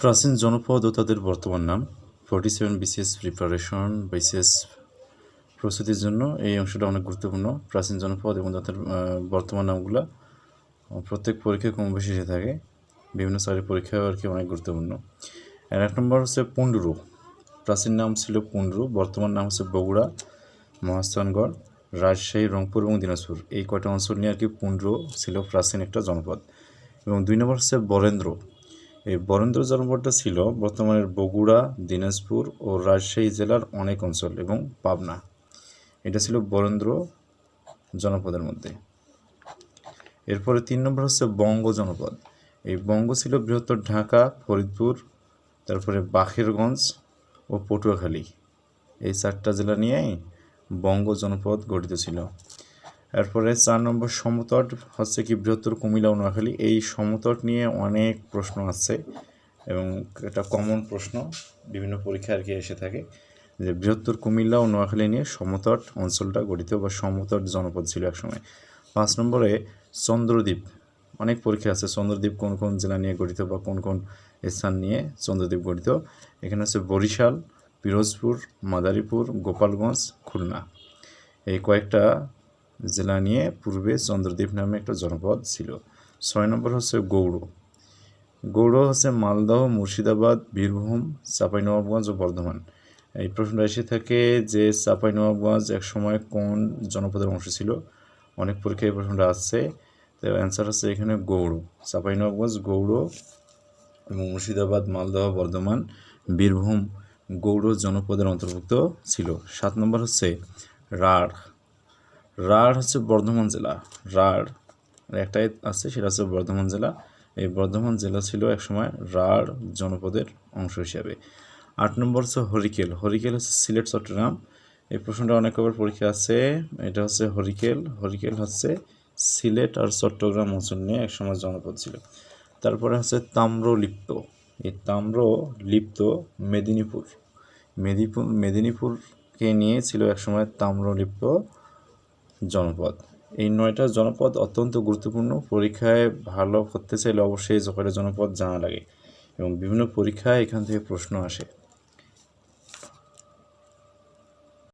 প্রাচীন জনপদ ও তাদের বর্তমান নাম। Forty seven BCS preparation BCS প্রস্তুতির জন্য এই অংশটা অনেক গুরুত্বপূর্ণ। প্রাচীন জনপদ এবং তাদের বর্তমান নামগুলো প্রত্যেক পরীক্ষায় কম বেশি এসে থাকে। বিভিন্ন সারি পরীক্ষায় আর কি অনেক গুরুত্বপূর্ণ। আর এক নম্বর হচ্ছে পুন্ডুরু। প্রাচীন নাম ছিল পুন্ডুরু, বর্তমান নাম হচ্ছে বগুড়া, মহাস্থানগড়, রাজশাহী, রংপুর এবং দিনাজপুর। এই কয়টা অঞ্চল নিয়ে আর কি পুন্ড্র ছিল প্রাচীন একটা জনপদ। এবং দুই নম্বর হচ্ছে বরেন্দ্র। এই বরেন্দ্র জনপদটা ছিল বর্তমানের বগুড়া, দিনাজপুর ও রাজশাহী জেলার অনেক অঞ্চল এবং পাবনা। এটা ছিল বরেন্দ্র জনপদের মধ্যে। এরপরে তিন নম্বর হচ্ছে বঙ্গ জনপদ। এই বঙ্গ ছিল বৃহত্তর ঢাকা, ফরিদপুর, তারপরে বাখেরগঞ্জ ও পটুয়াখালী। এই চারটা জেলা নিয়েই বঙ্গ জনপদ গঠিত ছিল। এরপরে চার নম্বর সমতট হচ্ছে কি বৃহত্তর কুমিল্লা নোয়াখালী। এই সমতট নিয়ে অনেক প্রশ্ন আছে এবং এটা কমন প্রশ্ন, বিভিন্ন পরীক্ষা আর কি এসে থাকে যে বৃহত্তর কুমিল্লা ও নোয়াখালী নিয়ে সমতট অঞ্চলটা গঠিত বা সমতট জনপদ ছিল একসময়। পাঁচ নম্বরে চন্দ্রদ্বীপ, অনেক পরীক্ষা আছে, চন্দ্রদ্বীপ কোন কোন জেলা নিয়ে গঠিত বা কোন কোন স্থান নিয়ে চন্দ্রদ্বীপ গঠিত। এখানে হচ্ছে বরিশাল, পিরোজপুর, মাদারীপুর, গোপালগঞ্জ, খুলনা। এই কয়েকটা জেলা নিয়ে পূর্বে চন্দ্রদ্বীপ নামে একটা জনপদ ছিল। ছয় নম্বর হচ্ছে গৌড়। গৌড় হচ্ছে মালদহ, মুর্শিদাবাদ, বীরভূম, চাঁপাইনবাবগঞ্জ ও বর্ধমান। এই প্রশ্নটা এসে থাকে যে চাঁপাইনবাবগঞ্জ এক সময় কোন জনপদের অংশ ছিল? অনেক পরীক্ষায় এই প্রশ্নটা আসছে। তো অ্যান্সার হচ্ছে এখানে গৌড়। চাঁপাইনবাবগঞ্জ, গৌড় এবং মুর্শিদাবাদ, মালদহ, বর্ধমান, বীরভূম গৌড় জনপদের অন্তর্ভুক্ত ছিল। সাত নম্বর হচ্ছে রাঢ়। রাঢ় হচ্ছে বর্ধমান জেলা। রাঢ় একটাই আছে, সেটা হচ্ছে বর্ধমান জেলা। এই বর্ধমান জেলা ছিল একসময় রাঢ় জনপদের অংশ হিসাবে। আট নম্বর হচ্ছে হরিকেল। হরিকেল হচ্ছে সিলেট, চট্টগ্রাম। এই প্রশ্নটা অনেক কবার পরীক্ষা আছে। এটা হচ্ছে হরিকেল। হরিকেল হচ্ছে সিলেট আর চট্টগ্রাম অঞ্চল নিয়ে একসময় জনপদ ছিল। তারপরে হচ্ছে তাম্রলিপ্ত। এই তাম্রলিপ্ত মেদিনীপুর। মেদিনীপুর, মেদিনীপুরকে নিয়ে ছিল একসময় তাম্রলিপ্ত। জনপদ। এই নয়টা জনপদ অত্যন্ত গুরুত্বপূর্ণ। পরীক্ষায় ভালো করতে চাইলে অবশ্যই জনপদ জানা লাগে এবং বিভিন্ন পরীক্ষায় এখান থেকে প্রশ্ন আসে।